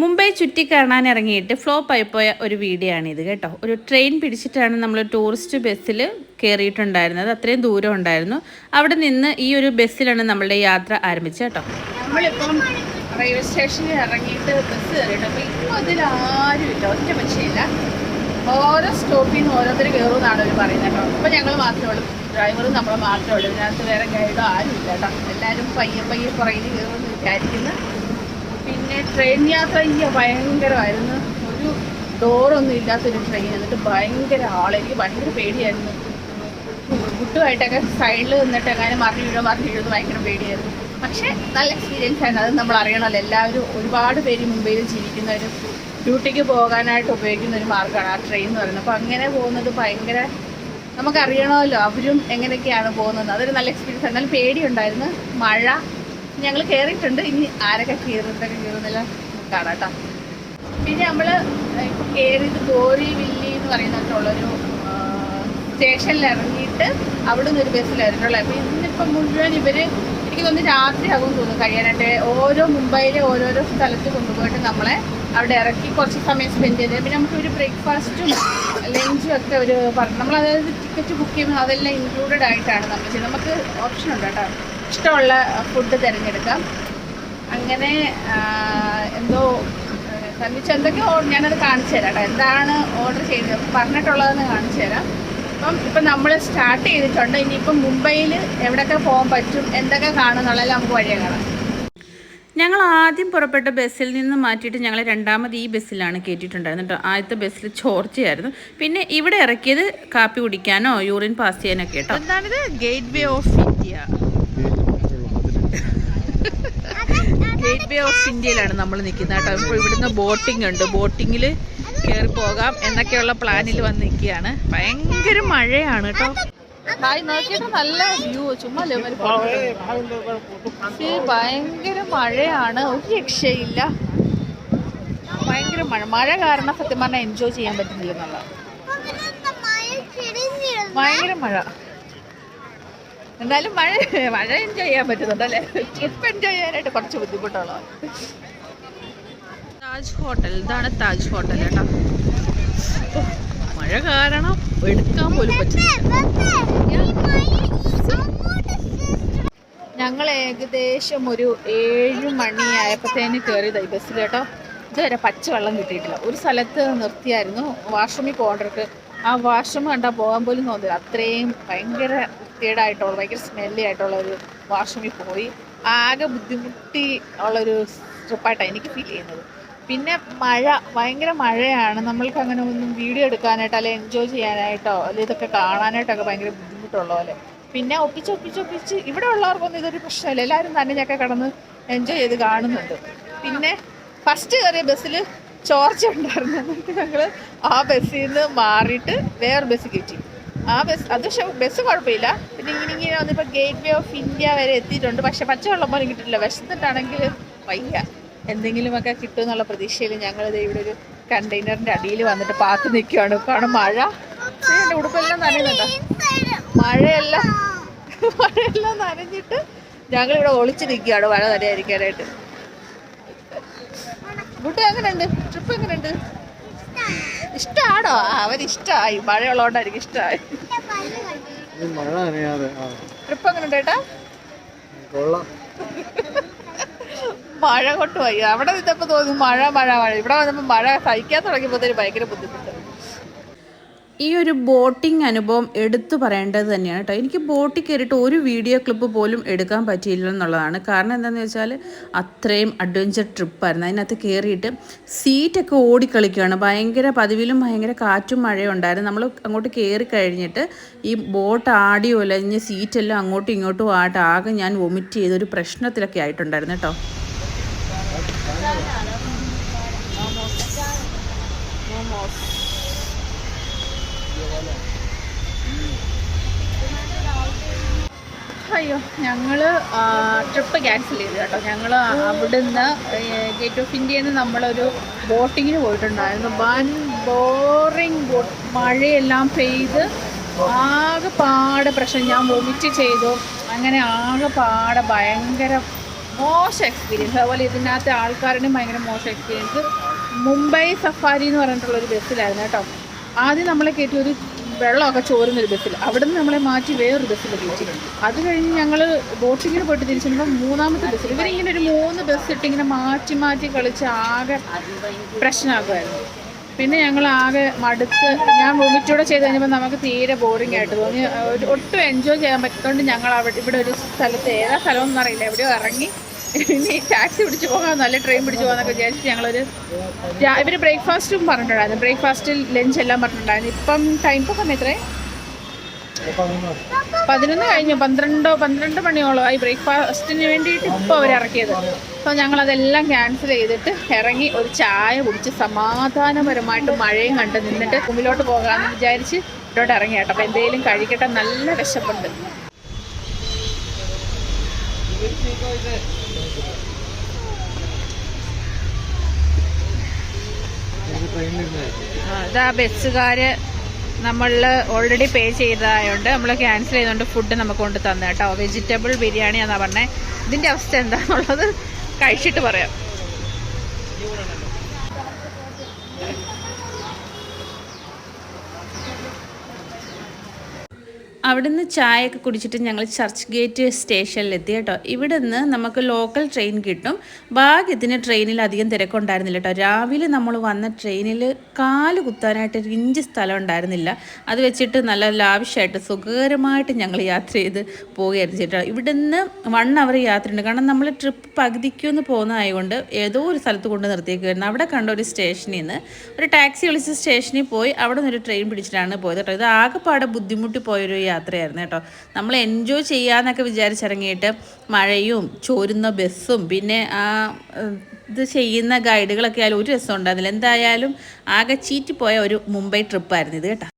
മുംബൈ ചുറ്റി കാണാൻ ഇറങ്ങിയിട്ട് ഫ്ലോപ്പ് ആയിപ്പോയ ഒരു വീഡിയോ ആണ് ഇത് കേട്ടോ. ഒരു ട്രെയിൻ പിടിച്ചിട്ടാണ് നമ്മൾ ടൂറിസ്റ്റ് ബസ്സിൽ കയറിയിട്ടുണ്ടായിരുന്നത് അത്രയും ദൂരം ഉണ്ടായിരുന്നു. അവിടെ നിന്ന് ഈ ഒരു ബസ്സിലാണ് നമ്മളുടെ യാത്ര ആരംഭിച്ചത് കേട്ടോ. നമ്മളിപ്പം റെയിൽവേ സ്റ്റേഷനിൽ ഇറങ്ങിയിട്ട് ബസ് കയറിയിട്ട് അപ്പോൾ ഇപ്പോൾ ഇല്ല. ഒറ്റ പക്ഷേയില്ല ഓരോ സ്റ്റോപ്പിൽ നിന്ന് ഓരോരുത്തർ കയറുമെന്നാണ് അവർ പറയുന്നത് കേട്ടോ. ഇപ്പോൾ ഞങ്ങൾ മാത്രമേ ഉള്ളൂ. ഡ്രൈവറും നമ്മൾ മാത്രമേ ഉള്ളൂ. ഇതിനകത്ത് വേറെ ഗൈഡോ ആരും ഇല്ല കേട്ടോ. എല്ലാവരും പയ്യെ പയ്യെ പുറകിൽ കയറുമെന്ന് വിചാരിക്കുന്നു. പിന്നെ ട്രെയിൻ യാത്ര ചെയ്യുക ഭയങ്കരമായിരുന്നു. ഒരു ഡോറൊന്നും ഇല്ലാത്തൊരു ട്രെയിൻ എന്നിട്ട് ഭയങ്കര ആളെനിക്ക് എനിക്ക് ഭയങ്കര പേടിയായിരുന്നു. കുട്ടുമായിട്ടൊക്കെ സൈഡിൽ നിന്നിട്ട് എങ്ങനെ മറിഞ്ഞു വീഴോ മറിഞ്ഞു ഭയങ്കര പേടിയായിരുന്നു. പക്ഷേ നല്ല എക്സ്പീരിയൻസ് ആയിരുന്നു. അത് നമ്മൾ അറിയണമല്ലോ. എല്ലാവരും ഒരുപാട് പേര് മുംബൈയിൽ ജീവിക്കുന്ന ഒരു ഡ്യൂട്ടിക്ക് പോകാനായിട്ട് ഉപയോഗിക്കുന്ന ഒരു മാർഗമാണ് ആ ട്രെയിൻ എന്ന് പറയുന്നത്. അപ്പോൾ അങ്ങനെ പോകുന്നത് ഭയങ്കര നമുക്കറിയണമല്ലോ. അവരും എങ്ങനെയൊക്കെയാണ് പോകുന്നത്. അതൊരു നല്ല എക്സ്പീരിയൻസ് എന്നാലും പേടിയുണ്ടായിരുന്നു. മഴ ഞങ്ങൾ കയറിയിട്ടുണ്ട് ഇനി ആരൊക്കെ കയറുന്നതൊക്കെ കയറുന്നില്ല കാണാം കേട്ടോ. പിന്നെ നമ്മൾ ഇപ്പോൾ കയറിയത് ഗോരി വില്ലി എന്ന് പറയുന്നിട്ടുള്ളൊരു സ്റ്റേഷനിൽ ഇറങ്ങിയിട്ട് അവിടെ നിന്ന് ഒരു ബസ്സിലായിരുന്നുള്ളൂ അപ്പോൾ ഇന്നിപ്പം മുഴുവൻ ഇവർ എനിക്ക് തോന്നുന്നു രാത്രിയാകും തോന്നുന്നു കഴിയാനായിട്ട്. ഓരോ മുംബൈയിലെ ഓരോരോ സ്ഥലത്ത് കൊണ്ടുപോയിട്ട് നമ്മളെ അവിടെ ഇറക്കി കുറച്ച് സമയം സ്പെൻഡ് ചെയ്തത് പിന്നെ നമുക്ക് ഒരു ബ്രേക്ക്ഫാസ്റ്റും ലഞ്ചും ഒക്കെ ഒരു പറഞ്ഞു നമ്മൾ അതായത് ടിക്കറ്റ് ബുക്ക് ചെയ്യുമ്പോൾ അതെല്ലാം ഇൻക്ലൂഡഡ് ആയിട്ടാണ് നമ്മൾ ചെയ്യുന്നത്. നമുക്ക് ഓപ്ഷൻ ഉണ്ട് കേട്ടോ. ഇഷ്ടമുള്ള ഫുഡ് തിരഞ്ഞെടുക്കാം. അങ്ങനെ എന്തോ സന്ധിച്ച് എന്തൊക്കെയോ ഞാനത് കാണിച്ചു തരാം കേട്ടോ. എന്താണ് ഓർഡർ ചെയ്തത്? പറഞ്ഞിട്ടുള്ളതെന്ന് കാണിച്ചു തരാം. അപ്പം ഇപ്പം നമ്മൾ സ്റ്റാർട്ട് ചെയ്തിട്ടുണ്ട്. ഇനിയിപ്പം മുംബൈയിൽ എവിടെയൊക്കെ പോകാൻ പറ്റും? എന്തൊക്കെ കാണും എന്നുള്ളത് നമുക്ക് വഴിയെ കാണാം. ഞങ്ങൾ ആദ്യം പുറപ്പെട്ട ബസ്സിൽ നിന്ന് മാറ്റിയിട്ട് ഞങ്ങൾ രണ്ടാമത് ഈ ബസ്സിലാണ് കയറ്റിയിട്ടുണ്ടായിരുന്നത് കേട്ടോ. ആദ്യത്തെ ബസ്സിൽ ചോർച്ചയായിരുന്നു. പിന്നെ ഇവിടെ ഇറക്കിയത് കാപ്പി കുടിക്കാനോ യൂറിൻ പാസ് ചെയ്യാനോ കേട്ടോ. എന്താണിത്? Gateway of India. Gateway of ഇന്ത്യയിലാണ് നമ്മൾ നിൽക്കുന്നത് കേട്ടോ. ഇപ്പോൾ ഇവിടുന്ന് ബോട്ടിംഗ് ഉണ്ട്. ബോട്ടിങ്ങിൽ കയറി പോകാം എന്നൊക്കെയുള്ള പ്ലാനിൽ വന്ന് നിൽക്കുകയാണ്. ഭയങ്കര മഴയാണ് കേട്ടോ. നല്ല വ്യൂ. ചുമ്മാ ലെവൽ ഭയങ്കര മഴയാണ്. ഒരു രക്ഷയില്ല. ഭയങ്കര മഴ. മഴ കാരണം സത്യം പറഞ്ഞാൽ എൻജോയ് ചെയ്യാൻ പറ്റുന്നില്ല എന്നുള്ള ഭയങ്കര മഴ. എന്തായാലും മഴ മഴ എൻജോയ് ചെയ്യാൻ പറ്റുന്നുണ്ട് അല്ലേ? ട്രിപ്പ് എൻജോയ് ചെയ്യാനായിട്ട് കുറച്ച് ബുദ്ധിമുട്ടുള്ള താജ് ഹോട്ടൽ ഇതാണ് താജ് ഹോട്ടൽ കേട്ടോ. മഴ കാരണം എടുക്കാൻ പോലും പറ്റുന്നില്ല ഞങ്ങൾ ഏകദേശം ഒരു ഏഴ് മണിയായപ്പോഴത്തേന് കയറിയത് ഈ ബസ്സിൽ കേട്ടോ. ഇതുവരെ പച്ചവെള്ളം കിട്ടിയിട്ടില്ല. ഒരു സ്ഥലത്ത് നിർത്തിയായിരുന്നു. വാഷ്റൂമിൽ പോകേണ്ടവർക്ക് ആ വാഷ്റൂം കണ്ടാൽ പോകാൻ പോലും തോന്നില്ല. അത്രയും ഭയങ്കര വൃത്തികേടായിട്ടുള്ള ഭയങ്കര സ്മെല്ലി ആയിട്ടുള്ള ഒരു വാഷ്റൂമിൽ പോയി. ആകെ ബുദ്ധിമുട്ടി ഉള്ളൊരു ട്രിപ്പായിട്ടാണ് എനിക്ക് ഫീൽ ചെയ്യുന്നത്. പിന്നെ മഴ ഭയങ്കര മഴയാണ്. നമ്മൾക്ക് അങ്ങനെ ഒന്നും വീഡിയോ എടുക്കാനായിട്ട് അല്ലെങ്കിൽ എൻജോയ് ചെയ്യാനായിട്ടോ അല്ലെങ്കിൽ ഇതൊക്കെ കാണാനായിട്ടൊക്കെ ഭയങ്കര ബുദ്ധിമുട്ടുള്ള പോലെ. പിന്നെ ഒപ്പിച്ച് ഒപ്പിച്ച് ഒപ്പിച്ച് ഇവിടെ ഉള്ളവർക്കൊന്നും ഇതൊരു പ്രശ്നമില്ല. എല്ലാവരും തന്നെ ഞൊക്കെ കടന്ന് എൻജോയ് ചെയ്ത് കാണുന്നുണ്ട്. പിന്നെ ഫസ്റ്റ് കയറിയ ബസ്സിൽ ചോർച്ച ഉണ്ടായിരുന്നു എന്നിട്ട് ഞങ്ങൾ ആ ബസ്സിൽ നിന്ന് മാറിയിട്ട് വേറെ ബസ് കയറ്റി. ആ ബസ് അത് പക്ഷെ ബസ് കുഴപ്പമില്ല. പിന്നെ ഇങ്ങനെ ഇങ്ങനെ വന്നിപ്പോൾ ഗേറ്റ് വേ ഓഫ് ഇന്ത്യ വരെ എത്തിയിട്ടുണ്ട്. പക്ഷെ പച്ചവെള്ളം പോലും കിട്ടില്ല വിശന്നിട്ടാണെങ്കിൽ വയ്യ. എന്തെങ്കിലുമൊക്കെ കിട്ടും എന്നുള്ള പ്രതീക്ഷയിൽ ഞങ്ങൾ ഇവിടെ ഒരു കണ്ടെയ്നറിന്റെ അടിയിൽ വന്നിട്ട് പാത്ത് നിൽക്കുകയാണ്. കാരണം മഴ. എന്റെ ഉടുപ്പെല്ലാം നനയുന്നുണ്ടോ മഴയെല്ലാം മഴയെല്ലാം നനഞ്ഞിട്ട് ഞങ്ങളിവിടെ ഒളിച്ച് നിൽക്കുകയാണ്. മഴ നനയായിരിക്കാനായിട്ട് ബുട്ട് എങ്ങനെയുണ്ട്? ട്രിപ്പ് എങ്ങനെയുണ്ട്? ഇഷ്ടമാണോ ആ അവരിഷ്ടമായി മഴയുള്ളതുകൊണ്ടായിരിക്കും ഇഷ്ടമായി മഴ അറിയാതെ ട്രിപ്പ് എങ്ങനെയുണ്ട് ഏട്ടാ? മഴ കൊണ്ട് വയ്യ. അവിടെ നിന്നപ്പോൾ തോന്നി മഴ മഴ മഴ. ഇവിടെ വന്നപ്പോൾ മഴ സഹിക്കാൻ തുടങ്ങിയപ്പോ ഭയങ്കര ബുദ്ധിമുട്ട്. ഈ ഒരു ബോട്ടിംഗ് അനുഭവം എടുത്തു പറയേണ്ടത് തന്നെയാണ് കേട്ടോ. എനിക്ക് ബോട്ടിൽ കയറിയിട്ട് ഒരു വീഡിയോ ക്ലിപ്പ് പോലും എടുക്കാൻ പറ്റിയില്ല എന്നുള്ളതാണ്. കാരണം എന്താണെന്ന് വെച്ചാൽ അത്രയും അഡ്വഞ്ചർ ട്രിപ്പായിരുന്നു അതിനകത്ത് കയറിയിട്ട് സീറ്റൊക്കെ ഓടിക്കളിക്കുകയാണ്. ഭയങ്കര പതിവിലും ഭയങ്കര കാറ്റും മഴയും ഉണ്ടായിരുന്നു. നമ്മൾ അങ്ങോട്ട് കയറി കഴിഞ്ഞിട്ട് ഈ ബോട്ട് ആടി ഒലഞ്ഞ് സീറ്റെല്ലാം അങ്ങോട്ടും ഇങ്ങോട്ടും ആയിട്ട് ആകെ ഞാൻ വൊമിറ്റ് ചെയ്ത ഒരു പ്രശ്നത്തിലൊക്കെ ആയിട്ടുണ്ടായിരുന്നു കേട്ടോ. അയ്യോ ഞങ്ങൾ ട്രിപ്പ് ക്യാൻസൽ ചെയ്തു കേട്ടോ. ഞങ്ങൾ അവിടുന്ന് ഗേറ്റ് ഓഫ് ഇന്ത്യയിൽ നിന്ന് നമ്മളൊരു ബോട്ടിങ്ങിന് പോയിട്ടുണ്ടായിരുന്നു. വൻ ബോറിങ് ബോട്ട് മഴയെല്ലാം പെയ്ത് ആകെ പാടെ പ്രശ്നം. ഞാൻ വൊമിറ്റ് ചെയ്തു. അങ്ങനെ ആകെ പാടെ ഭയങ്കര മോശം എക്സ്പീരിയൻസ് അതുപോലെ ഇതിനകത്തെ ആൾക്കാരുടെയും ഭയങ്കര മോശം എക്സ്പീരിയൻസ് മുംബൈ സഫാരി എന്ന് പറഞ്ഞിട്ടുള്ളൊരു ബസ്സിലായിരുന്നു കേട്ടോ. ആദ്യം നമ്മളെ കയറ്റി ഒരു വെള്ളമൊക്കെ ചോരുന്നൊരു ബസ്സിൽ. അവിടെ നിന്ന് നമ്മളെ മാറ്റി വേറൊരു ബസ്സിൽ കയറ്റി അത് കഴിഞ്ഞ് ഞങ്ങൾ ബോട്ടിങ്ങിന് പോയിട്ട് തിരിച്ചുമ്പോൾ മൂന്നാമത്തെ ബസ്സിൽ ഇവരിങ്ങനെ ഒരു മൂന്ന് ബസ് ഇട്ട് ഇങ്ങനെ മാറ്റി മാറ്റി കളിച്ച് ആകെ പ്രശ്നമാക്കുമായിരുന്നു പിന്നെ ഞങ്ങൾ ആകെ മടുത്ത് ഞാൻ വൊമിറ്റൂടെ ചെയ്ത് കഴിഞ്ഞപ്പോൾ നമുക്ക് തീരെ ബോറിംഗ് ആയിട്ട് തോന്നി. ഒരു ഒട്ടും എൻജോയ് ചെയ്യാൻ പറ്റുന്നതുകൊണ്ട് ഞങ്ങൾ അവിടെ ഇവിടെ ഒരു സ്ഥലത്ത് ഏതാ സ്ഥലമൊന്നും അറിയില്ല എവിടെയോ ഇറങ്ങി ഇനി ടാക്സി പിടിച്ച് പോകാം നല്ല ട്രെയിൻ പിടിച്ച് പോകാന്നൊക്കെ വിചാരിച്ചിട്ട് ഞങ്ങളൊരു ഇവർ ബ്രേക്ക്ഫാസ്റ്റും പറഞ്ഞിട്ടുണ്ടായിരുന്നു. ബ്രേക്ക്ഫാസ്റ്റിൽ ലഞ്ച് എല്ലാം പറഞ്ഞിട്ടുണ്ടായിരുന്നു. ഇപ്പം ടൈം ഇപ്പം സമയം എത്രേ പതിനൊന്ന് കഴിഞ്ഞു. പന്ത്രണ്ടോ പന്ത്രണ്ട് മണിയോളോ ആയി ബ്രേക്ക്ഫാസ്റ്റിന് വേണ്ടിയിട്ട് ഇപ്പോൾ അവർ ഇറക്കിയത്. അപ്പോൾ ഞങ്ങളതെല്ലാം ക്യാൻസൽ ചെയ്തിട്ട് ഇറങ്ങി ഒരു ചായ കുടിച്ച് സമാധാനപരമായിട്ട് മഴയും കണ്ട് നിന്നിട്ട് മുമ്പിലോട്ട് പോകാമെന്ന് വിചാരിച്ച് ഇവിടോട്ട് ഇറങ്ങി കേട്ടോ. അപ്പോൾ എന്തെങ്കിലും കഴിക്കട്ടെ. നല്ല വിശപ്പുണ്ട്. ഇതാ ബസ്സുകാര് നമ്മൾ ഓൾറെഡി പേ ചെയ്തതായോണ്ട് നമ്മൾ ക്യാൻസൽ ചെയ്തുകൊണ്ട് ഫുഡ് നമുക്ക് കൊണ്ട് തന്നെ കേട്ടോ. വെജിറ്റബിൾ ബിരിയാണി എന്നാ പറഞ്ഞേ. ഇതിന്റെ അവസ്ഥ എന്താണെന്നുള്ളത് കഴിച്ചിട്ട് പറയാം. അവിടുന്ന് ചായയൊക്കെ കുടിച്ചിട്ട് ഞങ്ങൾ ചർച്ച് ഗേറ്റ് സ്റ്റേഷനിലെത്തി കേട്ടോ. ഇവിടെ നിന്ന് നമുക്ക് ലോക്കൽ ട്രെയിൻ കിട്ടും. ഭാഗ്യത്തിന് ട്രെയിനിൽ അധികം തിരക്കുണ്ടായിരുന്നില്ല കേട്ടോ. രാവിലെ നമ്മൾ വന്ന ട്രെയിനിൽ കാൽ കുത്താനായിട്ട് ഒരു ഇഞ്ച് സ്ഥലം ഉണ്ടായിരുന്നില്ല. അത് വെച്ചിട്ട് നല്ല ലാവിഷായിട്ട് സുഖകരമായിട്ട് ഞങ്ങൾ യാത്ര ചെയ്ത് പോവുകയായിരുന്നു ചേട്ടോ. ഇവിടെ നിന്ന് വൺ അവർ യാത്രയുണ്ട്. കാരണം നമ്മൾ ട്രിപ്പ് പകുതിക്കൊന്ന് പോകുന്നതായതുകൊണ്ട് ഏതോ ഒരു സ്ഥലത്ത് കൊണ്ട് നിർത്തിയേക്കുമായിരുന്നു അവിടെ കണ്ട ഒരു സ്റ്റേഷനിൽ നിന്ന് ഒരു ടാക്സി വിളിച്ച് സ്റ്റേഷനിൽ പോയി അവിടെ നിന്ന് ഒരു ട്രെയിൻ പിടിച്ചിട്ടാണ് പോയത് കേട്ടോ. ഇത് ആകെപ്പാടെ ബുദ്ധിമുട്ടി പോയൊരു യാത്രയായിരുന്നു കേട്ടോ. നമ്മൾ എൻജോയ് ചെയ്യാന്നൊക്കെ വിചാരിച്ചിറങ്ങിയിട്ട് മഴയും ചോരുന്ന ബസ്സും പിന്നെ ആ ഇത് ചെയ്യുന്ന ഗൈഡുകളൊക്കെ ആയാലും ഒരു രസം ഉണ്ടായിരുന്നില്ല എന്തായാലും ആകെ ചീറ്റിപ്പോയ ഒരു മുംബൈ ട്രിപ്പായിരുന്നു ഇത് കേട്ടോ.